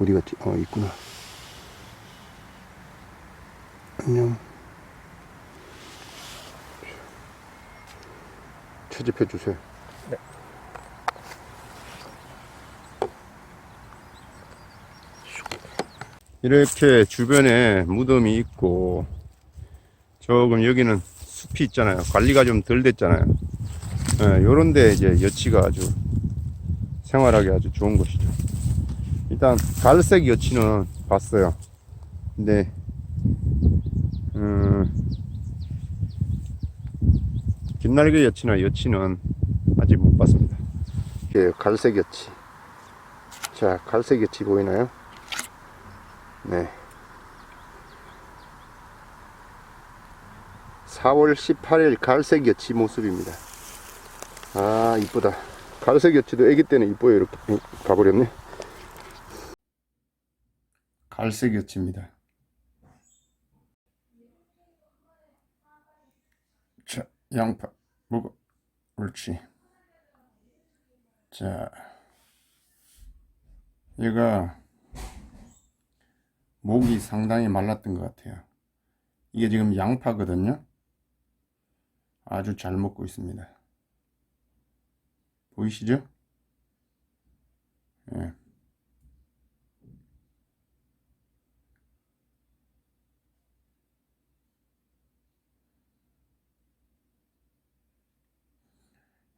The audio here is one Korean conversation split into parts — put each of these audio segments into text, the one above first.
어디 갔지? 어, 있구나. 안녕. 채집해 주세요. 이렇게 주변에 무덤이 있고 조금 여기는 숲이 있잖아요. 관리가 좀 덜 됐잖아요. 예, 요런데 이제 여치가 아주 생활하기 아주 좋은 곳이죠. 일단 갈색 여치는 봤어요. 근데 음, 긴날개 여치나 여치는 아직 못 봤습니다. 이게 갈색 여치. 자, 갈색 여치 보이나요? 네. 4월 18일 갈색 여치 모습입니다. 아, 이쁘다. 갈색 여치도 애기 때는 이뻐요. 이렇게 가버렸네. 갈색 여치입니다. 자, 양파 먹어. 옳지. 자, 얘가 목이 상당히 말랐던 것 같아요. 이게 지금 양파거든요. 아주 잘 먹고 있습니다. 보이시죠? 예.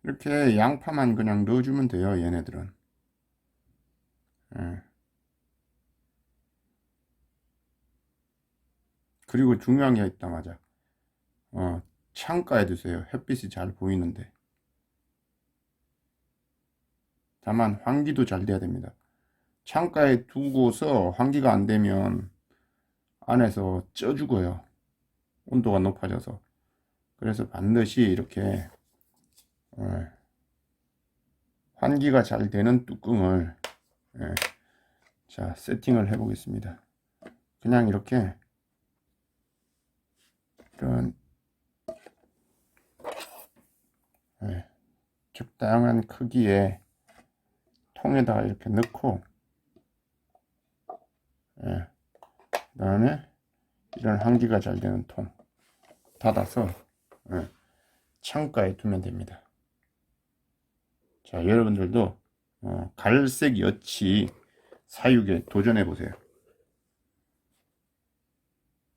이렇게 양파만 그냥 넣어주면 돼요, 얘네들은. 예. 그리고 중요한 게 있다, 맞아. 어, 창가에 두세요. 햇빛이 잘 보이는데. 다만 환기도 잘 돼야 됩니다. 창가에 두고서 환기가 안 되면 안에서 쪄 죽어요. 온도가 높아져서. 그래서 반드시 이렇게 어, 환기가 잘 되는 뚜껑을 예, 자 세팅을 해 보겠습니다. 그냥 이렇게 이런 예, 적당한 크기의 통에다가 이렇게 넣고 예, 그 다음에 이런 환기가 잘 되는 통 닫아서 예, 창가에 두면 됩니다. 자 여러분들도 어, 갈색 여치 사육에 도전해 보세요.